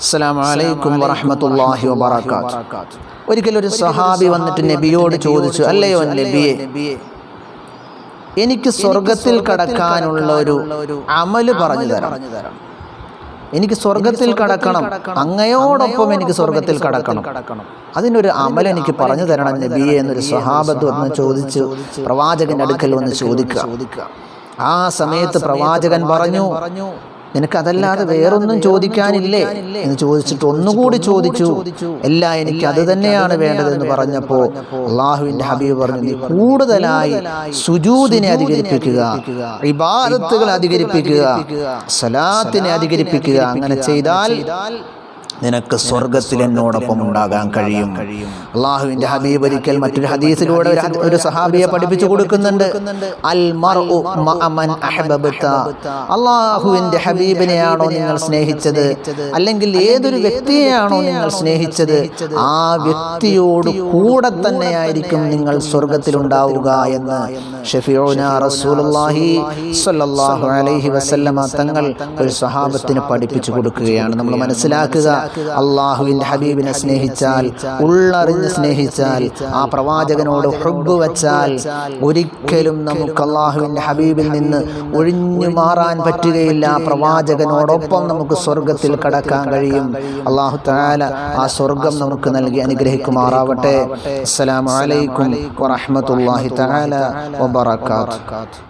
അസ്സലാമു അലൈക്കും വറഹ്മത്തുള്ളാഹി വബറകാത്ത്. ഒരിക്കൽ ഒരു സഹാബി വന്നിട്ട് നബിയോട് ചോദിച്ചു അല്ലയോ നബിയെ എനിക്ക് സ്വർഗത്തിൽ കടക്കാനുള്ള ഒരു അമൽ പറഞ്ഞു തരാം എനിക്ക് സ്വർഗത്തിൽ കടക്കണം. അങ്ങയോടൊപ്പം എനിക്ക് സ്വർഗത്തിൽ കടക്കണം. അതിനൊരു അമൽ എനിക്ക് പറഞ്ഞു തരണം നബിയെ എന്നൊരു സ്വഹാബത്ത് വന്ന് ചോദിച്ചു. പ്രവാചകന്റെ അടുക്കൽ വന്ന് ചോദിക്കുക. ആ സമയത്ത് പ്രവാചകൻ പറഞ്ഞു നിനക്കതല്ലാതെ വേറൊന്നും ചോദിക്കാനില്ലേ എന്ന് ചോദിച്ചിട്ട് ഒന്നുകൂടി ചോദിച്ചു. അല്ല എനിക്ക് അത് തന്നെയാണ് വേണ്ടതെന്ന് പറഞ്ഞപ്പോൾ അള്ളാഹുവിന്റെ ഹബീബ് പറഞ്ഞു നീ കൂടുതലായി സുജൂദിനെ അധികരിപ്പിക്കുക ഇബാദത്തുകൾ അധികരിപ്പിക്കുക സലാത്തിനെ അധികരിപ്പിക്കുക. അങ്ങനെ ചെയ്താൽ നിനക്ക് സ്വർഗത്തിൽ എന്നോടൊപ്പം ഉണ്ടാകാൻ കഴിയും. അള്ളാഹുവിന്റെ ഹബീബ് ഒരിക്കൽ മറ്റൊരു ഹദീസിലൂടെ ഒരു സഹാബിയെ പഠിപ്പിച്ചു കൊടുക്കുന്നുണ്ട്. അൽ ഹബീബിനെയാണോ നിങ്ങൾ സ്നേഹിച്ചത്? അല്ലെങ്കിൽ ഏതൊരു വ്യക്തിയെയാണോ നിങ്ങൾ സ്നേഹിച്ചത്? ആ വ്യക്തിയോട് കൂടെ തന്നെയായിരിക്കും നിങ്ങൾ സ്വർഗത്തിൽ ഉണ്ടാവുക എന്ന്. ഷഫീഉന റസൂലുള്ളാഹി അലൈഹി വസല്ലമ തങ്ങൾ ഒരു സഹാബത്തിന് പഠിപ്പിച്ചു കൊടുക്കുകയാണ്. നമ്മൾ മനസ്സിലാക്കുക അള്ളാഹുവിന്റെ ഹബീബിനെ സ്നേഹിച്ചാൽ ഉള്ളറിഞ്ഞ് സ്നേഹിച്ചാൽ ആ പ്രവാചകനോട് ഹുബ് വച്ചാൽ ഒരിക്കലും നമുക്ക് അള്ളാഹുവിന്റെ ഹബീബിൽ നിന്ന് ഒഴിഞ്ഞു മാറാൻ പറ്റുകയില്ല. ആ പ്രവാചകനോടൊപ്പം നമുക്ക് സ്വർഗത്തിൽ കടക്കാൻ കഴിയും. അള്ളാഹു താല ആ സ്വർഗം നമുക്ക് നൽകി അനുഗ്രഹിക്കുമാറാവട്ടെ. അസ്സലാമു അലൈക്കും വറഹ്മത്തുള്ളാഹി തആല വബറകാതുഹു.